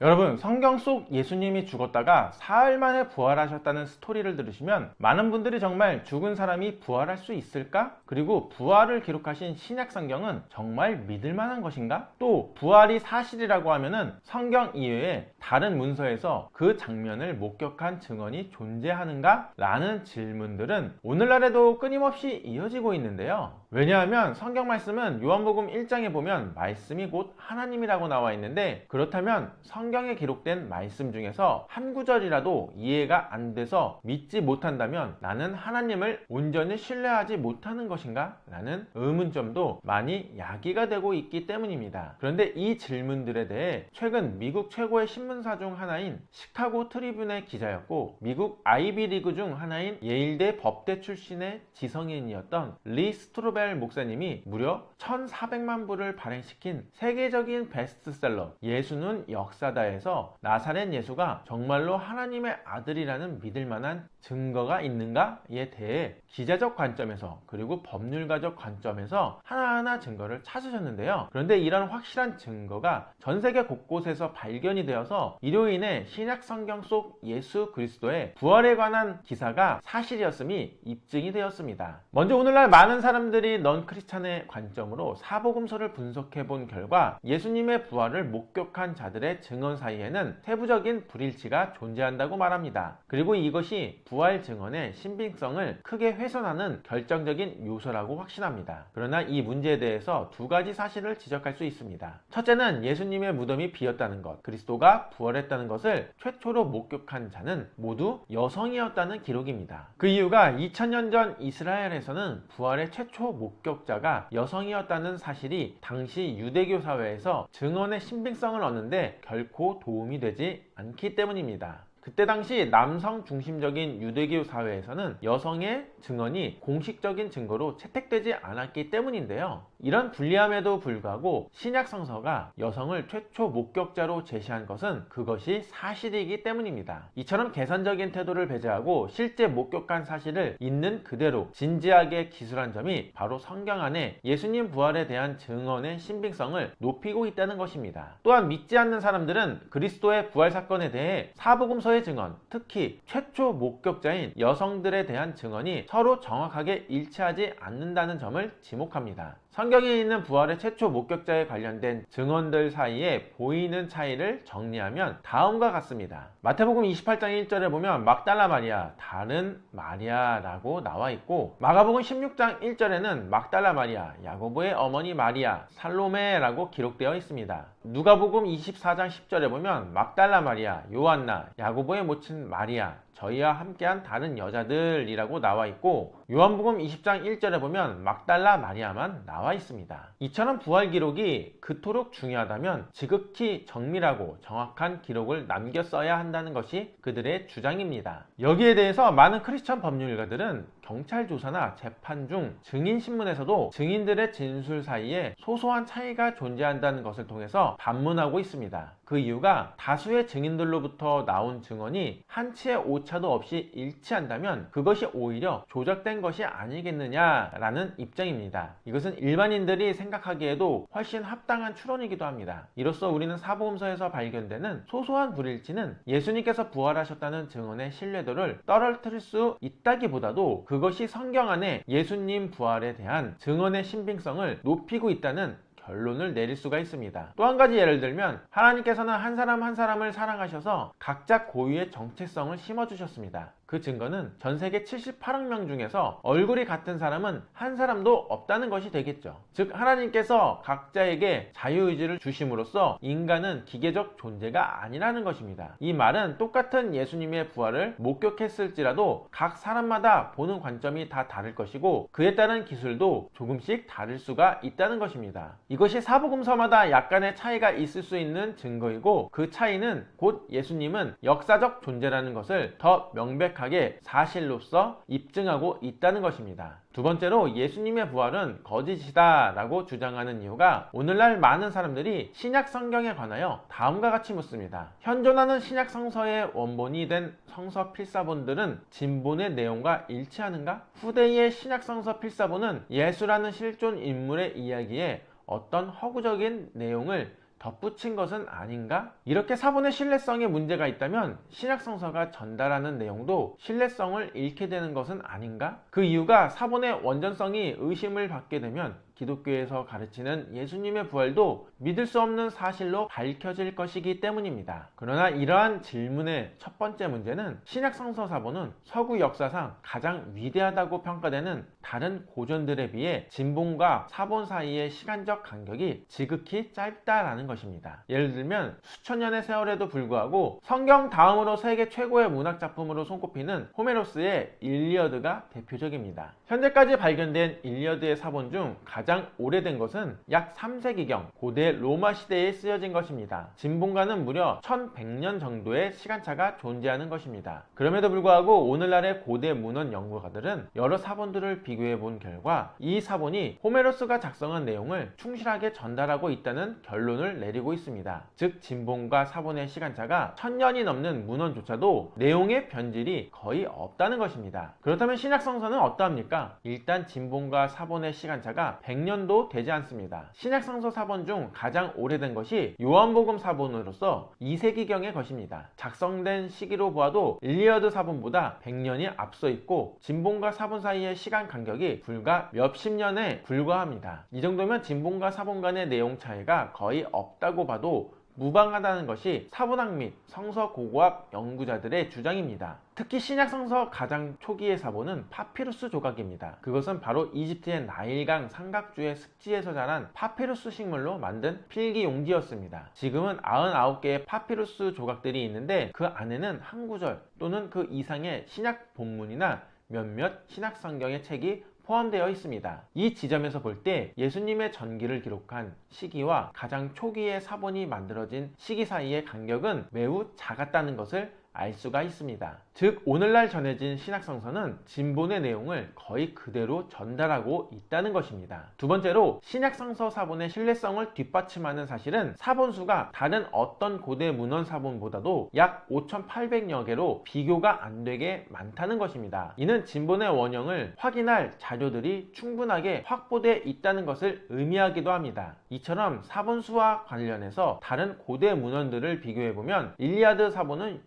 여러분, 성경 속 예수님이 죽었다가 사흘 만에 부활하셨다는 스토리를 들으시면 많은 분들이 정말 죽은 사람이 부활할 수 있을까? 그리고 부활을 기록하신 신약 성경은 정말 믿을 만한 것인가? 또 부활이 사실이라고 하면은 성경 이외에 다른 문서에서 그 장면을 목격한 증언이 존재하는가? 라는 질문들은 오늘날에도 끊임없이 이어지고 있는데요. 왜냐하면 성경 말씀은 요한복음 1장에 보면 말씀이 곧 하나님이라고 나와 있는데 그렇다면 성 경에 기록된 말씀 중에서 한 구절이라도 이해가 안 돼서 믿지 못한다면 나는 하나님을 온전히 신뢰하지 못하는 것인가? 라는 의문점도 많이 야기가 되고 있기 때문입니다. 그런데 이 질문들에 대해 최근 미국 최고의 신문사 중 하나인 시카고 트리뷴의 기자였고 미국 아이비리그 중 하나인 예일대 법대 출신의 지성인이었던 리 스트로벨 목사님이 무려 1,400만 부를 발행시킨 세계적인 베스트셀러 예수는 역사다 에서 나사렛 예수가 정말로 하나님의 아들이라는 믿을 만한 증거가 있는가에 대해 기자적 관점에서 그리고 법률가적 관점에서 하나하나 증거를 찾으셨는데요. 그런데 이런 확실한 증거가 전 세계 곳곳에서 발견이 되어서 이로 인해 신약 성경 속 예수 그리스도의 부활에 관한 기사가 사실이었음이 입증이 되었습니다. 먼저 오늘날 많은 사람들이 넌 크리스찬의 관점으로 사복음서를 분석해 본 결과 예수님의 부활을 목격한 자들의 증언 사이에는 세부적인 불일치가 존재한다고 말합니다. 그리고 이것이 부활 증언의 신빙성을 크게 훼손하는 결정적인 요소라고 확신합니다. 그러나 이 문제에 대해서 두 가지 사실을 지적할 수 있습니다. 첫째는 예수님의 무덤이 비었다는 것, 그리스도가 부활했다는 것을 최초로 목격한 자는 모두 여성이었다는 기록입니다. 그 이유가 2000년 전 이스라엘에서는 부활의 최초 목격자가 여성이었다는 사실이 당시 유대교 사회에서 증언의 신빙성을 얻는데 결코 도움이 되지 않기 때문입니다. 그때 당시 남성 중심적인 유대교 사회에서는 여성의 증언이 공식적인 증거로 채택되지 않았기 때문인데요. 이런 불리함에도 불구하고 신약 성서가 여성을 최초 목격자로 제시한 것은 그것이 사실이기 때문입니다. 이처럼 계산적인 태도를 배제하고 실제 목격한 사실을 있는 그대로 진지하게 기술한 점이 바로 성경 안에 예수님 부활에 대한 증언의 신빙성을 높이고 있다는 것입니다. 또한 믿지 않는 사람들은 그리스도의 부활 사건에 대해 사복음서의 증언, 특히 최초 목격자인 여성들에 대한 증언이 서로 정확하게 일치하지 않는다는 점을 지목합니다. 성경에 있는 부활의 최초 목격자에 관련된 증언들 사이에 보이는 차이를 정리하면 다음과 같습니다. 마태복음 28장 1절에 보면 막달라 마리아, 다른 마리아라고 나와 있고 마가복음 16장 1절에는 막달라 마리아, 야고보의 어머니 마리아, 살로메라고 기록되어 있습니다. 누가복음 24장 10절에 보면 막달라 마리아, 요한나, 야고 보의 모친 마리아, 저희와 함께한 다른 여자들이라고 나와 있고 요한복음 20장 1절에 보면 막달라 마리아만 나와 있습니다. 이처럼 부활 기록이 그토록 중요하다면 지극히 정밀하고 정확한 기록을 남겨 써야 한다는 것이 그들의 주장입니다. 여기에 대해서 많은 크리스천 법률가들은 경찰 조사나 재판 중 증인 신문에서도 증인들의 진술 사이에 소소한 차이가 존재한다는 것을 통해서 반문하고 있습니다. 그 이유가 다수의 증인들로부터 나온 증언이 한치의 오차 도 없이 일치한다면 그것이 오히려 조작된 것이 아니겠느냐라는 입장입니다. 이것은 일반인들이 생각하기에도 훨씬 합당한 추론이기도 합니다. 이로써 우리는 사보험서에서 발견되는 소소한 불일치는 예수님께서 부활하셨다는 증언의 신뢰도를 떨어뜨릴 수 있다기보다도 그것이 성경 안에 예수님 부활에 대한 증언의 신빙성을 높이고 있다는 결론을 내릴 수가 있습니다. 또 한 가지 예를 들면 하나님께서는 한 사람 한 사람을 사랑하셔서 각자 고유의 정체성을 심어주셨습니다. 그 증거는 전 세계 78억 명 중에서 얼굴이 같은 사람은 한 사람도 없다는 것이 되겠죠. 즉 하나님께서 각자에게 자유의지를 주심으로써 인간은 기계적 존재가 아니라는 것입니다. 이 말은 똑같은 예수님의 부활을 목격했을지라도 각 사람마다 보는 관점이 다 다를 것이고 그에 따른 기술도 조금씩 다를 수가 있다는 것입니다. 이것이 사복음서마다 약간의 차이가 있을 수 있는 증거이고 그 차이는 곧 예수님은 역사적 존재라는 것을 더 명백하게 사실로서 입증하고 있다는 것입니다. 두 번째로 예수님의 부활은 거짓이다 라고 주장하는 이유가 오늘날 많은 사람들이 신약 성경에 관하여 다음과 같이 묻습니다. 현존하는 신약 성서의 원본이 된 성서 필사본들은 진본의 내용과 일치하는가? 후대의 신약 성서 필사본은 예수라는 실존 인물의 이야기에 어떤 허구적인 내용을 덧붙인 것은 아닌가? 이렇게 사본의 신뢰성에 문제가 있다면 신약성서가 전달하는 내용도 신뢰성을 잃게 되는 것은 아닌가? 그 이유가 사본의 원전성이 의심을 받게 되면 기독교에서 가르치는 예수님의 부활도 믿을 수 없는 사실로 밝혀질 것이기 때문입니다. 그러나 이러한 질문의 첫 번째 문제는 신약 성서 사본은 서구 역사상 가장 위대하다고 평가되는 다른 고전들에 비해 진본과 사본 사이의 시간적 간격이 지극히 짧다라는 것입니다. 예를 들면 수천 년의 세월에도 불구하고 성경 다음으로 세계 최고의 문학 작품으로 손꼽히는 호메로스의 일리어드가 대표적입니다. 현재까지 발견된 일리어드의 사본 중 가장 오래된 것은 약 3세기경 고대 로마 시대에 쓰여진 것입니다. 진본과는 무려 1100년 정도의 시간차가 존재하는 것입니다. 그럼에도 불구하고 오늘날의 고대 문헌 연구가들은 여러 사본들을 비교해 본 결과 이 사본이 호메로스가 작성한 내용을 충실하게 전달하고 있다는 결론을 내리고 있습니다. 즉 진본과 사본의 시간차가 천년이 넘는 문헌조차도 내용의 변질이 거의 없다는 것입니다. 그렇다면 신약성서는 어떠합니까? 일단 진본과 사본의 시간차가 100 년도 되지 않습니다. 신약 성서 사본 중 가장 오래된 것이 요한복음 사본으로서 2세기경의 것입니다. 작성된 시기로 보아도 일리어드 사본보다 100년이 앞서 있고 진본과 사본 사이의 시간 간격이 불과 몇십 년에 불과합니다. 이 정도면 진본과 사본 간의 내용 차이가 거의 없다고 봐도 무방하다는 것이 사본학 및 성서 고고학 연구자들의 주장입니다. 특히 신약 성서 가장 초기의 사본은 파피루스 조각입니다. 그것은 바로 이집트의 나일강 삼각주의 습지에서 자란 파피루스 식물로 만든 필기 용지였습니다. 지금은 99개의 파피루스 조각들이 있는데 그 안에는 한 구절 또는 그 이상의 신약 본문이나 몇몇 신약 성경의 책이 포함되어 있습니다. 이 지점에서 볼 때 예수님의 전기를 기록한 시기와 가장 초기의 사본이 만들어진 시기 사이의 간격은 매우 작았다는 것을 알 수가 있습니다. 즉 오늘날 전해진 신약성서는 진본의 내용을 거의 그대로 전달하고 있다는 것입니다. 두 번째로 신약성서 사본의 신뢰성을 뒷받침하는 사실은 사본수가 다른 어떤 고대 문헌 사본보다도 약 5,800여 개로 비교가 안 되게 많다는 것입니다. 이는 진본의 원형을 확인할 자료들이 충분하게 확보돼 있다는 것을 의미하기도 합니다. 이처럼 사본수와 관련해서 다른 고대 문헌들을 비교해보면 일리아드 사본은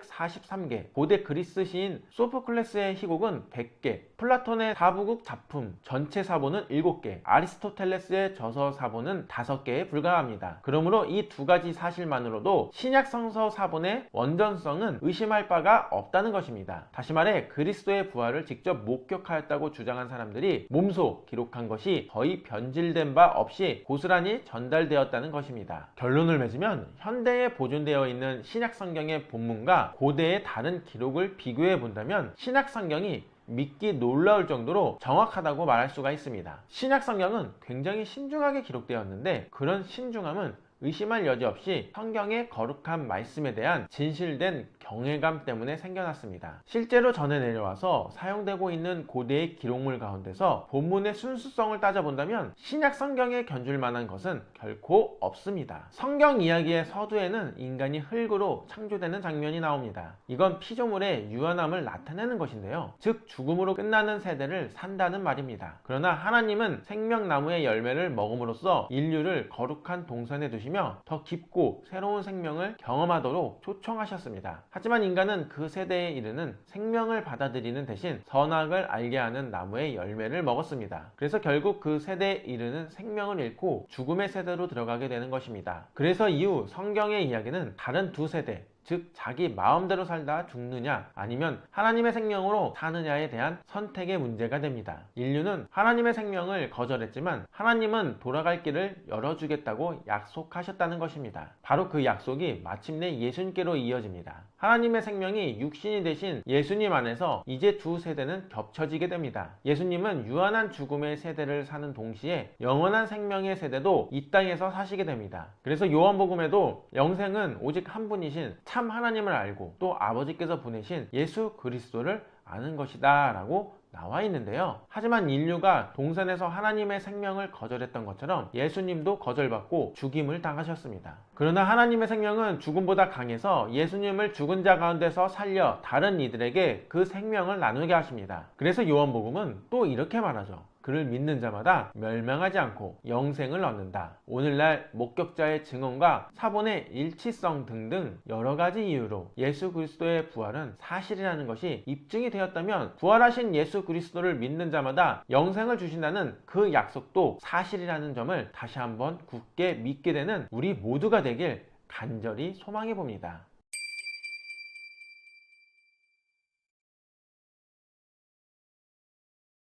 643개, 고대 그리스 시인 소포클레스의 희곡은 100개, 플라톤의 사부국 작품 전체 사본은 7개, 아리스토텔레스의 저서 사본은 5개에 불과합니다. 그러므로 이 두 가지 사실만으로도 신약 성서 사본의 원전성은 의심할 바가 없다는 것입니다. 다시 말해 그리스도의 부활을 직접 목격하였다고 주장한 사람들이 몸소 기록한 것이 거의 변질된 바 없이 고스란히 전달되었다는 것입니다. 결론을 맺으면 현대에 보존되어 있는 신약 성경의 본문과 고대의 다른 기록을 비교해 본다면 신약 성경이 믿기 놀라울 정도로 정확하다고 말할 수가 있습니다. 신약 성경은 굉장히 신중하게 기록되었는데 그런 신중함은 의심할 여지 없이 성경의 거룩한 말씀에 대한 진실된 경외감 때문에 생겨났습니다. 실제로 전해 내려와서 사용되고 있는 고대의 기록물 가운데서 본문의 순수성을 따져본다면 신약 성경에 견줄 만한 것은 결코 없습니다. 성경 이야기의 서두에는 인간이 흙으로 창조되는 장면이 나옵니다. 이건 피조물의 유한함을 나타내는 것인데요. 즉 죽음으로 끝나는 세대를 산다는 말입니다. 그러나 하나님은 생명나무의 열매를 먹음으로써 인류를 거룩한 동산에 두시며 더 깊고 새로운 생명을 경험하도록 초청하셨습니다. 하지만 인간은 그 세대에 이르는 생명을 받아들이는 대신 선악을 알게 하는 나무의 열매를 먹었습니다. 그래서 결국 그 세대에 이르는 생명을 잃고 죽음의 세대로 들어가게 되는 것입니다. 그래서 이후 성경의 이야기는 다른 두 세대, 즉 자기 마음대로 살다 죽느냐 아니면 하나님의 생명으로 사느냐에 대한 선택의 문제가 됩니다. 인류는 하나님의 생명을 거절했지만 하나님은 돌아갈 길을 열어주겠다고 약속하셨다는 것입니다. 바로 그 약속이 마침내 예수님께로 이어집니다. 하나님의 생명이 육신이 되신 예수님 안에서 이제 두 세대는 겹쳐지게 됩니다. 예수님은 유한한 죽음의 세대를 사는 동시에 영원한 생명의 세대도 이 땅에서 사시게 됩니다. 그래서 요한복음에도 영생은 오직 한 분이신 참 하나님을 알고 또 아버지께서 보내신 예수 그리스도를 아는 것이다 라고 나와 있는데요. 하지만 인류가 동산에서 하나님의 생명을 거절했던 것처럼 예수님도 거절받고 죽임을 당하셨습니다. 그러나 하나님의 생명은 죽음보다 강해서 예수님을 죽은 자 가운데서 살려 다른 이들에게 그 생명을 나누게 하십니다. 그래서 요한복음은 또 이렇게 말하죠. 그를 믿는 자마다 멸망하지 않고 영생을 얻는다. 오늘날 목격자의 증언과 사본의 일치성 등등 여러 가지 이유로 예수 그리스도의 부활은 사실이라는 것이 입증이 되었다면 부활하신 예수 그리스도를 믿는 자마다 영생을 주신다는 그 약속도 사실이라는 점을 다시 한번 굳게 믿게 되는 우리 모두가 되길 간절히 소망해 봅니다.